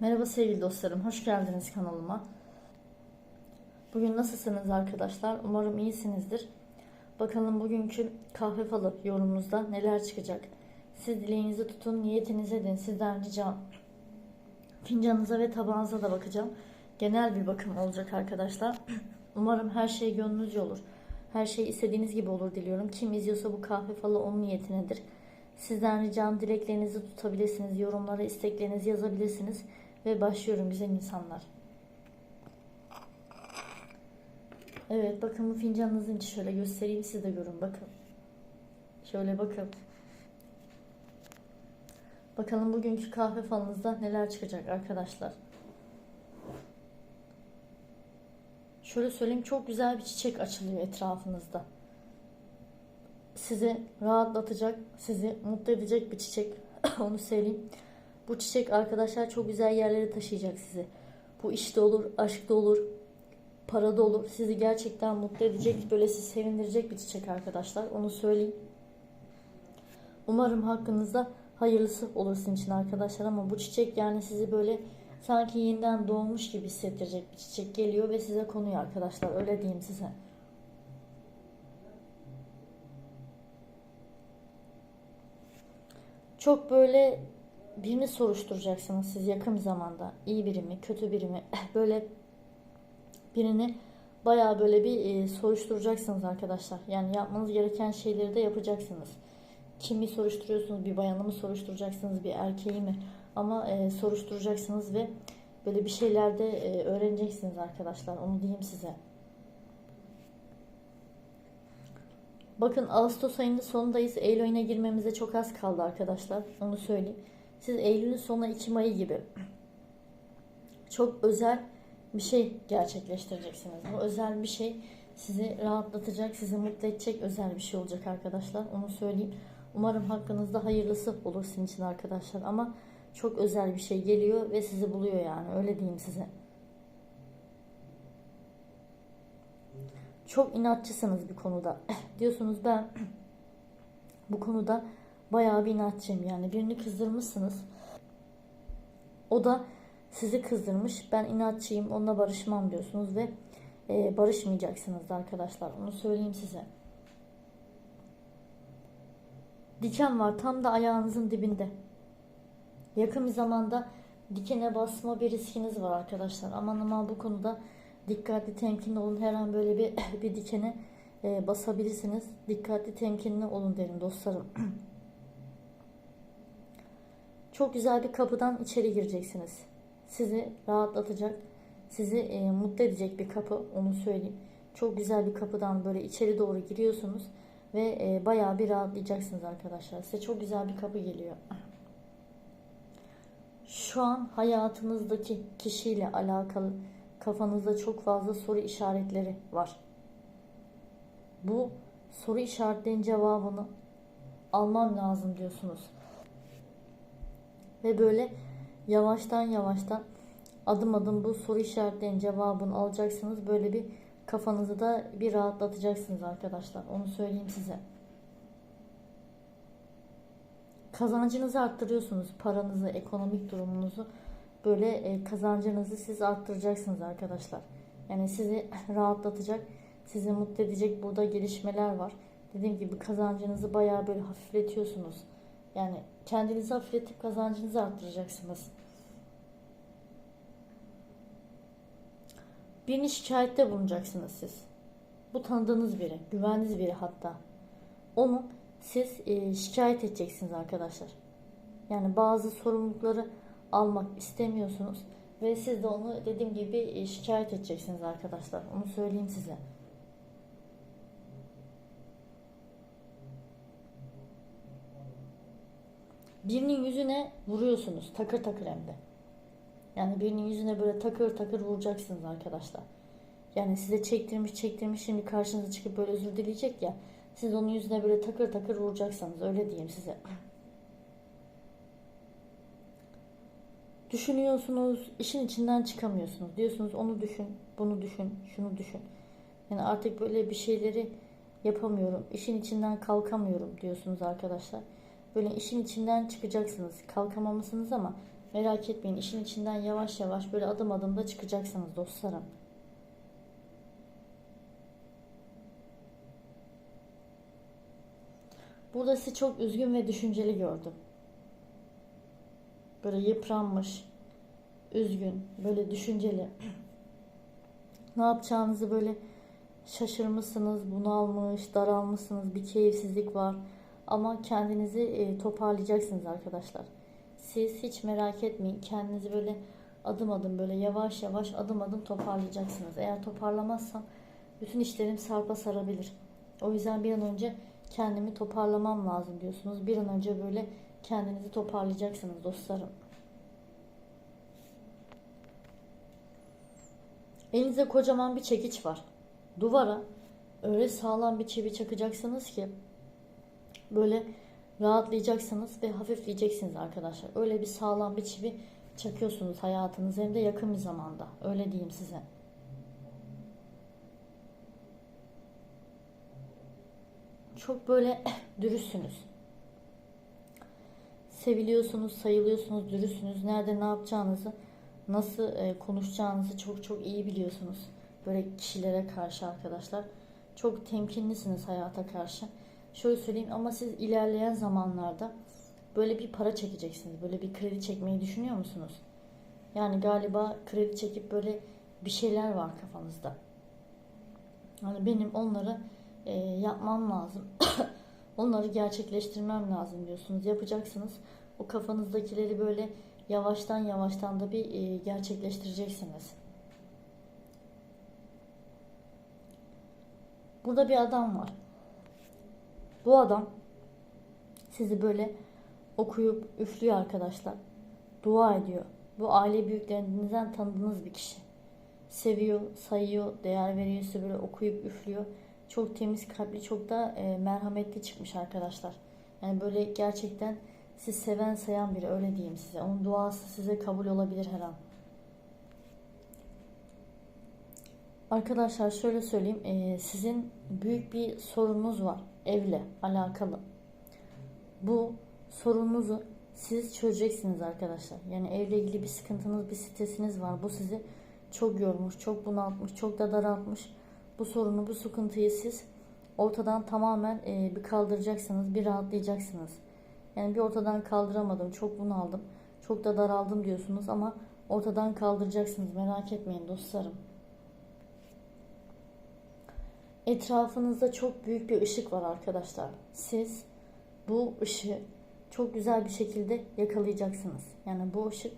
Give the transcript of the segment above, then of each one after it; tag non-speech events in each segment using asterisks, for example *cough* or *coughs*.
Merhaba sevgili dostlarım, hoş geldiniz kanalıma. Bugün nasılsınız arkadaşlar? Umarım iyisinizdir. Bakalım bugünkü kahve falı yorumunuzda neler çıkacak? Siz dileğinizi tutun, niyetinize edin. Sizden ricam fincanınıza ve tabağınıza da bakacağım. Genel bir bakım olacak arkadaşlar. *clears throat* Umarım her şey gönlünüzce olur. Her şey istediğiniz gibi olur diliyorum. Kim izliyorsa bu kahve falı onun niyetinedir. Sizden ricam dileklerinizi tutabilirsiniz. Yorumlara isteklerinizi yazabilirsiniz. Ve başlıyorum güzel insanlar. Evet bakın bu fincanınızın içi şöyle göstereyim siz de görün bakın. Şöyle bakın. Bakalım bugünkü kahve falınızda neler çıkacak arkadaşlar. Şöyle söyleyeyim çok güzel bir çiçek açılıyor etrafınızda. Sizi rahatlatacak, sizi mutlu edecek bir çiçek. *coughs* Onu söyleyeyim. Bu çiçek arkadaşlar çok güzel yerlere taşıyacak sizi. Bu işte olur, aşkta olur, parada olur. Sizi gerçekten mutlu edecek, böyle sizi sevindirecek bir çiçek arkadaşlar. Onu söyleyeyim. Umarım hakkınızda hayırlısı olur sizin için arkadaşlar ama bu çiçek yani sizi böyle sanki yeniden doğmuş gibi hissettirecek bir çiçek geliyor ve size konuyor arkadaşlar. Öyle diyeyim size. Çok böyle birini soruşturacaksınız siz yakın zamanda. İyi biri mi, kötü biri mi? Böyle birini bayağı böyle bir e, soruşturacaksınız arkadaşlar. Yani yapmanız gereken şeyleri de yapacaksınız. Kimi soruşturuyorsunuz? Bir bayanı mı soruşturacaksınız? Bir erkeği mi? Ama e, soruşturacaksınız ve böyle bir şeyler de e, öğreneceksiniz arkadaşlar. Onu diyeyim size. Bakın Ağustos ayının sonundayız. Eylül ayına girmemize çok az kaldı arkadaşlar. Onu söyleyeyim. Siz Eylül'ün sonu Ekim ayı gibi çok özel bir şey gerçekleştireceksiniz. Bu özel bir şey sizi rahatlatacak, sizi mutlu edecek özel bir şey olacak arkadaşlar. Onu söyleyeyim. Umarım hakkınızda hayırlısı olur sizin için arkadaşlar. Ama çok özel bir şey geliyor ve sizi buluyor yani. Öyle diyeyim size. Çok inatçısınız bir konuda. *clears throat* Diyorsunuz ben *clears throat* bu konuda bayağı bir inatçıyım yani. Birini kızdırmışsınız. O da sizi kızdırmış. Ben inatçıyım onunla barışmam diyorsunuz ve e, barışmayacaksınız da arkadaşlar. Onu söyleyeyim size. Diken var tam da ayağınızın dibinde. Yakın bir zamanda dikene basma bir riskiniz var arkadaşlar. Aman aman bu konuda dikkatli temkinli olun. Her an böyle bir *laughs* bir dikene e, basabilirsiniz. Dikkatli temkinli olun derim dostlarım. *clears throat* Çok güzel bir kapıdan içeri gireceksiniz. Sizi rahatlatacak, sizi e, mutlu edecek bir kapı onu söyleyeyim. Çok güzel bir kapıdan böyle içeri doğru giriyorsunuz ve e, bayağı bir rahatlayacaksınız arkadaşlar. Size çok güzel bir kapı geliyor. Şu an hayatınızdaki kişiyle alakalı kafanızda çok fazla soru işaretleri var. Bu soru işaretlerinin cevabını almam lazım diyorsunuz. Ve böyle yavaştan yavaştan adım adım bu soru işaretlerinin cevabını alacaksınız. Böyle bir kafanızı da bir rahatlatacaksınız arkadaşlar. Onu söyleyeyim size. Kazancınızı arttırıyorsunuz. Paranızı, ekonomik durumunuzu böyle e, kazancınızı siz arttıracaksınız arkadaşlar. Yani sizi *laughs* rahatlatacak, sizi mutlu edecek burada gelişmeler var. Dediğim gibi kazancınızı bayağı böyle hafifletiyorsunuz. Yani kendinizi hafifletip kazancınızı arttıracaksınız. Birini şikayette bulunacaksınız siz. Bu tanıdığınız biri, güvendiğiniz biri hatta. Onu siz e, şikayet edeceksiniz arkadaşlar. Yani bazı sorumlulukları almak istemiyorsunuz ve siz de onu dediğim gibi e, şikayet edeceksiniz arkadaşlar. Onu söyleyeyim size. Birinin yüzüne vuruyorsunuz takır takır hem de. Yani birinin yüzüne böyle takır takır vuracaksınız arkadaşlar. Yani size çektirmiş çektirmiş şimdi karşınıza çıkıp böyle özür dileyecek ya. Siz onun yüzüne böyle takır takır vuracaksınız öyle diyeyim size. Düşünüyorsunuz, işin içinden çıkamıyorsunuz. Diyorsunuz onu düşün, bunu düşün, şunu düşün. Yani artık böyle bir şeyleri yapamıyorum, işin içinden kalkamıyorum diyorsunuz arkadaşlar. Böyle işin içinden çıkacaksınız. Kalkamamışsınız ama Merak etmeyin işin içinden yavaş yavaş böyle adım adım da çıkacaksınız dostlarım. Burada sizi çok üzgün ve düşünceli gördüm. Böyle yıpranmış, üzgün, böyle düşünceli. ne yapacağınızı böyle şaşırmışsınız, bunalmış, daralmışsınız, bir keyifsizlik var. Ama kendinizi e, toparlayacaksınız arkadaşlar. Siz hiç merak etmeyin. Kendinizi böyle adım adım böyle yavaş yavaş adım adım toparlayacaksınız. Eğer toparlamazsam bütün işlerim sarpa sarabilir. O yüzden bir an önce kendimi toparlamam lazım diyorsunuz. Bir an önce böyle kendinizi toparlayacaksınız dostlarım. Elinizde kocaman bir çekiç var. Duvara öyle sağlam bir çivi çakacaksınız ki böyle rahatlayacaksınız ve hafifleyeceksiniz arkadaşlar. Öyle bir sağlam bir çivi çakıyorsunuz hayatınız hem de yakın bir zamanda. Öyle diyeyim size. Çok böyle *clears throat* dürüstsünüz. Seviliyorsunuz, sayılıyorsunuz, dürüstsünüz. Nerede ne yapacağınızı, nasıl e, konuşacağınızı çok çok iyi biliyorsunuz. Böyle kişilere karşı arkadaşlar. Çok temkinlisiniz hayata karşı. Şöyle söyleyeyim ama siz ilerleyen zamanlarda böyle bir para çekeceksiniz. Böyle bir kredi çekmeyi düşünüyor musunuz? Yani galiba kredi çekip böyle bir şeyler var kafanızda. Yani benim onları e, yapmam lazım. *coughs* onları gerçekleştirmem lazım diyorsunuz. Yapacaksınız. O kafanızdakileri böyle yavaştan yavaştan da bir e, gerçekleştireceksiniz. Burada bir adam var. Bu adam sizi böyle okuyup üflüyor arkadaşlar. Dua ediyor. Bu aile büyüklerinizden tanıdığınız bir kişi. Seviyor, sayıyor, değer veriyor size böyle okuyup üflüyor. Çok temiz kalpli, çok da e, merhametli çıkmış arkadaşlar. Yani böyle gerçekten siz seven sayan biri öyle diyeyim size. Onun duası size kabul olabilir her an. Arkadaşlar şöyle söyleyeyim. E, sizin büyük bir sorununuz var. Evle alakalı. Bu sorununuzu siz çözeceksiniz arkadaşlar. Yani evle ilgili bir sıkıntınız, bir stresiniz var. Bu sizi çok yormuş, çok bunaltmış, çok da daraltmış. Bu sorunu, bu sıkıntıyı siz ortadan tamamen e, bir kaldıracaksınız, bir rahatlayacaksınız. Yani bir ortadan kaldıramadım, çok bunaldım, çok da daraldım diyorsunuz ama ortadan kaldıracaksınız. Merak etmeyin dostlarım. Etrafınızda çok büyük bir ışık var arkadaşlar. Siz bu ışığı çok güzel bir şekilde yakalayacaksınız. Yani bu ışık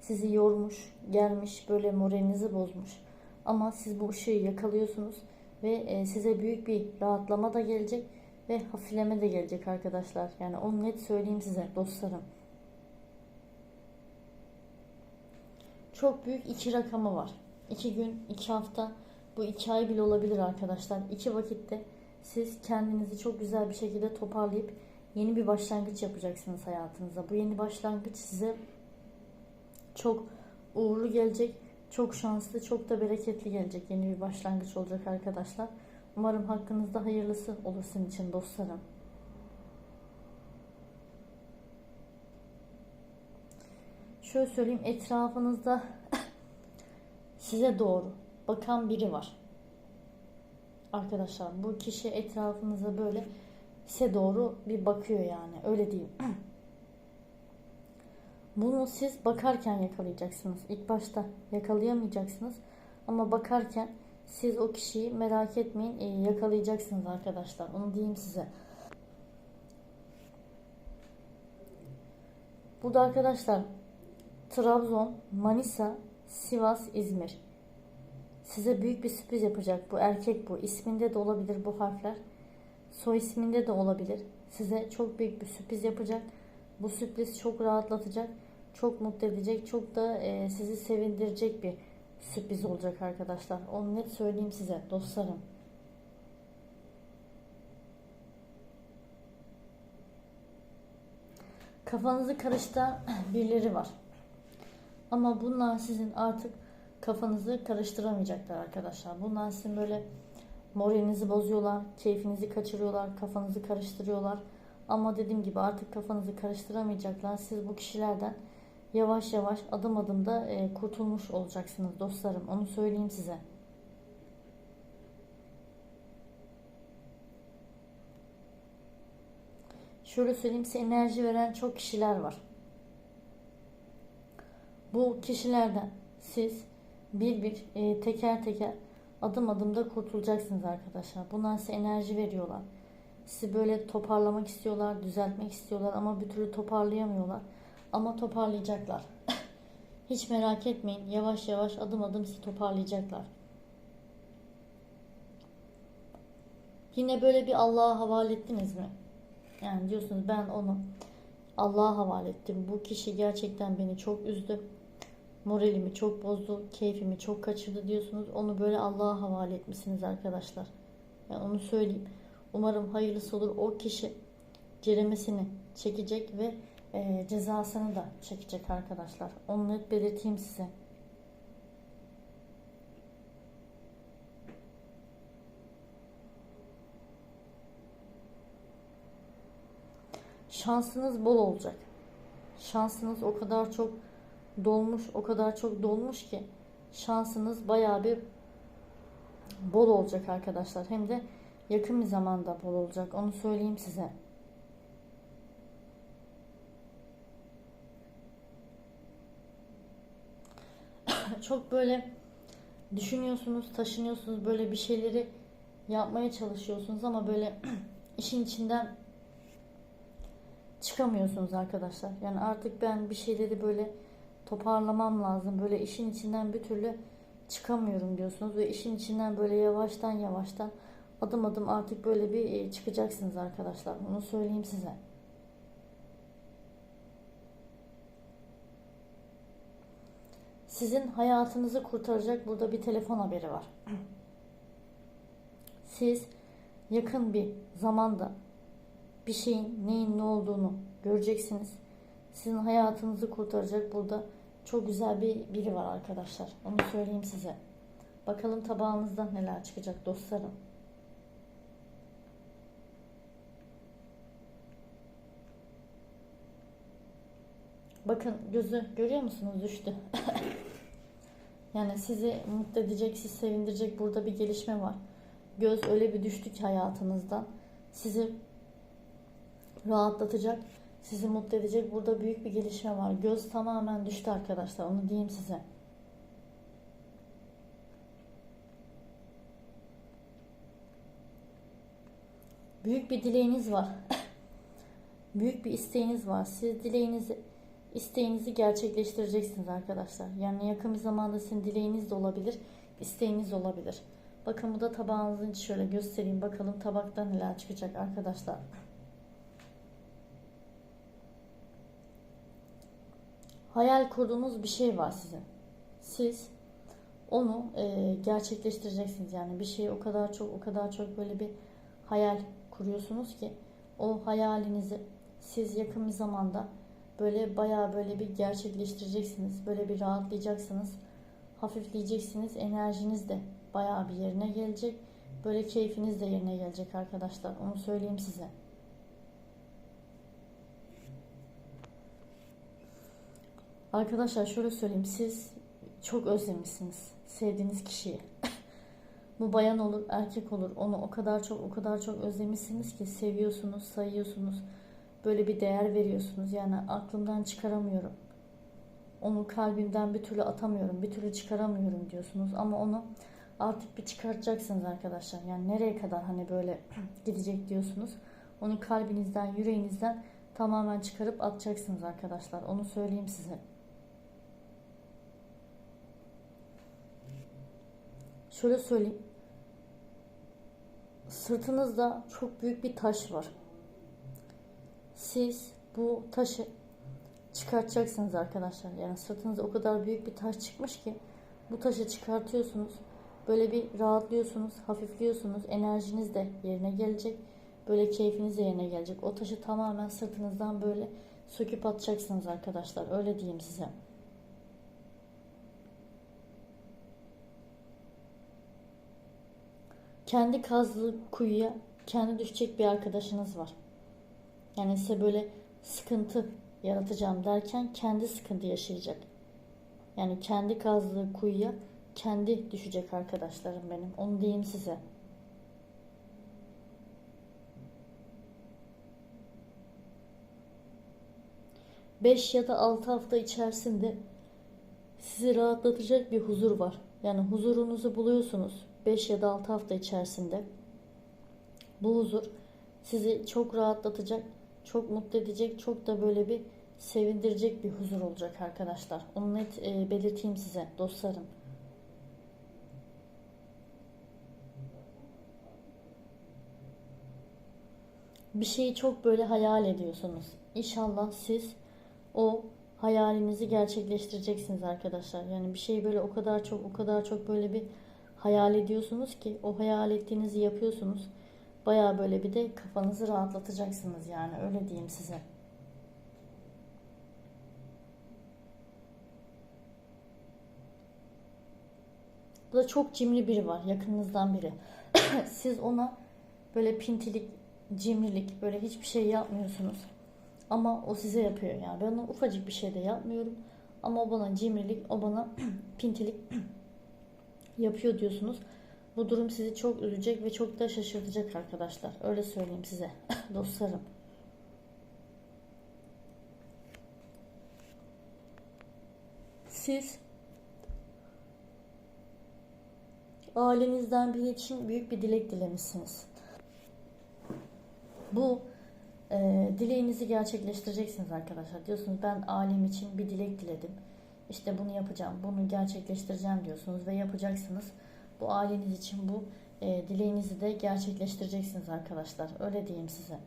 sizi yormuş, gelmiş, böyle moralinizi bozmuş. Ama siz bu ışığı yakalıyorsunuz ve e, size büyük bir rahatlama da gelecek ve hafifleme de gelecek arkadaşlar. Yani onu net söyleyeyim size dostlarım. Çok büyük iki rakamı var. İki gün, iki hafta, bu iki ay bile olabilir arkadaşlar. İki vakitte siz kendinizi çok güzel bir şekilde toparlayıp yeni bir başlangıç yapacaksınız hayatınıza. Bu yeni başlangıç size çok uğurlu gelecek, çok şanslı, çok da bereketli gelecek yeni bir başlangıç olacak arkadaşlar. Umarım hakkınızda hayırlısı olur sizin için dostlarım. Şöyle söyleyeyim etrafınızda *laughs* size doğru bakan biri var. Arkadaşlar bu kişi etrafınıza böyle size doğru bir bakıyor yani öyle diyeyim. *clears throat* Bunu siz bakarken yakalayacaksınız. İlk başta yakalayamayacaksınız. Ama bakarken siz o kişiyi merak etmeyin e, yakalayacaksınız arkadaşlar. Onu diyeyim size. Burada arkadaşlar Trabzon, Manisa, Sivas, İzmir. Size büyük bir sürpriz yapacak. Bu erkek bu. İsminde de olabilir bu harfler. Soy isminde de olabilir. Size çok büyük bir sürpriz yapacak. Bu sürpriz çok rahatlatacak. Çok mutlu edecek. Çok da e, sizi sevindirecek bir sürpriz olacak arkadaşlar. Onu net söyleyeyim size dostlarım. Kafanızı karıştıran *laughs* birileri var. Ama bunlar sizin artık kafanızı karıştıramayacaklar arkadaşlar. Bunlar sizin böyle moralinizi bozuyorlar, keyfinizi kaçırıyorlar, kafanızı karıştırıyorlar. Ama dediğim gibi artık kafanızı karıştıramayacaklar. Siz bu kişilerden yavaş yavaş adım adım da e, kurtulmuş olacaksınız dostlarım. Onu söyleyeyim size. Şöyle söyleyeyim size enerji veren çok kişiler var. Bu kişilerden siz bir bir e, teker teker adım adım da kurtulacaksınız arkadaşlar. Bunlar size enerji veriyorlar. Sizi böyle toparlamak istiyorlar, düzeltmek istiyorlar ama bir türlü toparlayamıyorlar. Ama toparlayacaklar. *laughs* Hiç merak etmeyin. Yavaş yavaş adım adım sizi toparlayacaklar. Yine böyle bir Allah'a havale ettiniz mi? Yani diyorsunuz ben onu Allah'a havale ettim. Bu kişi gerçekten beni çok üzdü. Moralimi çok bozdu. Keyfimi çok kaçırdı diyorsunuz. Onu böyle Allah'a havale etmişsiniz arkadaşlar. Yani onu söyleyeyim. Umarım hayırlısı olur. O kişi ceremesini çekecek ve e, cezasını da çekecek arkadaşlar. Onu net belirteyim size. Şansınız bol olacak. Şansınız o kadar çok dolmuş, o kadar çok dolmuş ki şansınız bayağı bir bol olacak arkadaşlar. Hem de yakın bir zamanda bol olacak. Onu söyleyeyim size. *coughs* çok böyle düşünüyorsunuz, taşınıyorsunuz, böyle bir şeyleri yapmaya çalışıyorsunuz ama böyle *coughs* işin içinden çıkamıyorsunuz arkadaşlar. Yani artık ben bir şeyleri böyle toparlamam lazım. Böyle işin içinden bir türlü çıkamıyorum diyorsunuz ve işin içinden böyle yavaştan yavaştan adım adım artık böyle bir e, çıkacaksınız arkadaşlar. Bunu söyleyeyim size. Sizin hayatınızı kurtaracak burada bir telefon haberi var. *clears throat* Siz yakın bir zamanda bir şeyin neyin ne olduğunu göreceksiniz. Sizin hayatınızı kurtaracak burada çok güzel bir biri var arkadaşlar. Onu söyleyeyim size. Bakalım tabağınızda neler çıkacak dostlarım. Bakın gözü görüyor musunuz düştü. *laughs* yani sizi mutlu edecek, sizi sevindirecek burada bir gelişme var. Göz öyle bir düştü ki hayatınızdan. Sizi rahatlatacak, sizi mutlu edecek burada büyük bir gelişme var. Göz tamamen düştü arkadaşlar. Onu diyeyim size. Büyük bir dileğiniz var. *laughs* büyük bir isteğiniz var. Siz dileğinizi isteğinizi gerçekleştireceksiniz arkadaşlar. Yani yakın bir zamanda sizin dileğiniz de olabilir, isteğiniz de olabilir. Bakın bu da tabağınızın şöyle göstereyim. Bakalım tabakta neler çıkacak arkadaşlar. Hayal kurduğunuz bir şey var sizin. Siz onu e, gerçekleştireceksiniz. Yani bir şeyi o kadar çok o kadar çok böyle bir hayal kuruyorsunuz ki o hayalinizi siz yakın bir zamanda böyle bayağı böyle bir gerçekleştireceksiniz. Böyle bir rahatlayacaksınız. Hafifleyeceksiniz. Enerjiniz de bayağı bir yerine gelecek. Böyle keyfiniz de yerine gelecek arkadaşlar. Onu söyleyeyim size. Arkadaşlar şöyle söyleyeyim. Siz çok özlemişsiniz sevdiğiniz kişiyi. *laughs* Bu bayan olur, erkek olur. Onu o kadar çok o kadar çok özlemişsiniz ki seviyorsunuz, sayıyorsunuz böyle bir değer veriyorsunuz. Yani aklımdan çıkaramıyorum. Onu kalbimden bir türlü atamıyorum, bir türlü çıkaramıyorum diyorsunuz. Ama onu artık bir çıkartacaksınız arkadaşlar. Yani nereye kadar hani böyle *clears throat* gidecek diyorsunuz. Onu kalbinizden, yüreğinizden tamamen çıkarıp atacaksınız arkadaşlar. Onu söyleyeyim size. Şöyle söyleyeyim. Sırtınızda çok büyük bir taş var siz bu taşı çıkartacaksınız arkadaşlar. Yani sırtınızda o kadar büyük bir taş çıkmış ki bu taşı çıkartıyorsunuz. Böyle bir rahatlıyorsunuz, hafifliyorsunuz. Enerjiniz de yerine gelecek. Böyle keyfiniz de yerine gelecek. O taşı tamamen sırtınızdan böyle söküp atacaksınız arkadaşlar. Öyle diyeyim size. Kendi kazdığı kuyuya kendi düşecek bir arkadaşınız var. Yani size böyle sıkıntı yaratacağım derken kendi sıkıntı yaşayacak. Yani kendi kazdığı kuyuya kendi düşecek arkadaşlarım benim. Onu diyeyim size. Beş ya da altı hafta içerisinde sizi rahatlatacak bir huzur var. Yani huzurunuzu buluyorsunuz 5 ya da 6 hafta içerisinde. Bu huzur sizi çok rahatlatacak, çok mutlu edecek, çok da böyle bir sevindirecek bir huzur olacak arkadaşlar. Onu net e, belirteyim size dostlarım. Bir şeyi çok böyle hayal ediyorsunuz. İnşallah siz o hayalinizi gerçekleştireceksiniz arkadaşlar. Yani bir şeyi böyle o kadar çok o kadar çok böyle bir hayal ediyorsunuz ki o hayal ettiğinizi yapıyorsunuz. Baya böyle bir de kafanızı rahatlatacaksınız yani öyle diyeyim size. Bu da çok cimri biri var yakınınızdan biri. *clears throat* Siz ona böyle pintilik, cimrilik böyle hiçbir şey yapmıyorsunuz. Ama o size yapıyor yani. Ben ona ufacık bir şey de yapmıyorum. Ama o bana cimrilik, o bana *clears throat* pintilik yapıyor diyorsunuz. Bu durum sizi çok üzecek ve çok da şaşırtacak arkadaşlar. Öyle söyleyeyim size *laughs* dostlarım. Siz ailenizden biri için büyük bir dilek dilemişsiniz. Bu e, dileğinizi gerçekleştireceksiniz arkadaşlar. Diyorsunuz ben ailem için bir dilek diledim. İşte bunu yapacağım, bunu gerçekleştireceğim diyorsunuz ve yapacaksınız. Bu aileniz için bu e, dileğinizi de gerçekleştireceksiniz arkadaşlar. Öyle diyeyim size.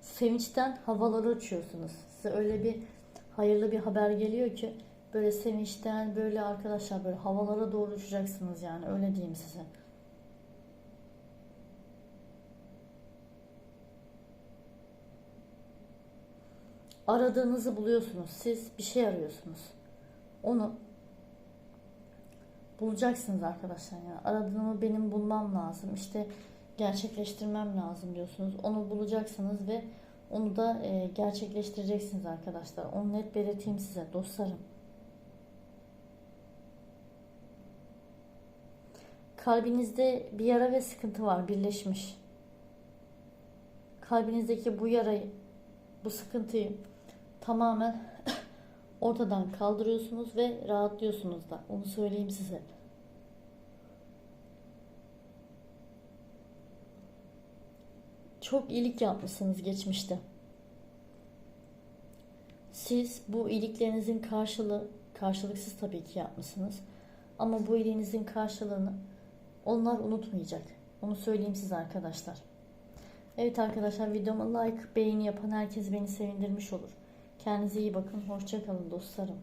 Sevinçten havalara uçuyorsunuz. Size öyle bir hayırlı bir haber geliyor ki böyle sevinçten böyle arkadaşlar böyle havalara doğru uçacaksınız yani öyle diyeyim size. Aradığınızı buluyorsunuz. Siz bir şey arıyorsunuz. Onu bulacaksınız arkadaşlar. Yani aradığımı benim bulmam lazım. İşte gerçekleştirmem lazım diyorsunuz. Onu bulacaksınız ve onu da e, gerçekleştireceksiniz arkadaşlar. Onu net belirteyim size dostlarım. Kalbinizde bir yara ve sıkıntı var birleşmiş. Kalbinizdeki bu yarayı, bu sıkıntıyı tamamen *coughs* ortadan kaldırıyorsunuz ve rahatlıyorsunuz da. Onu söyleyeyim size. Çok iyilik yapmışsınız geçmişte. Siz bu iyiliklerinizin karşılığı, karşılıksız tabii ki yapmışsınız. Ama bu iyiliğinizin karşılığını onlar unutmayacak. Onu söyleyeyim size arkadaşlar. Evet arkadaşlar videoma like, beğeni yapan herkes beni sevindirmiş olur. Kendinize iyi bakın. Hoşçakalın dostlarım.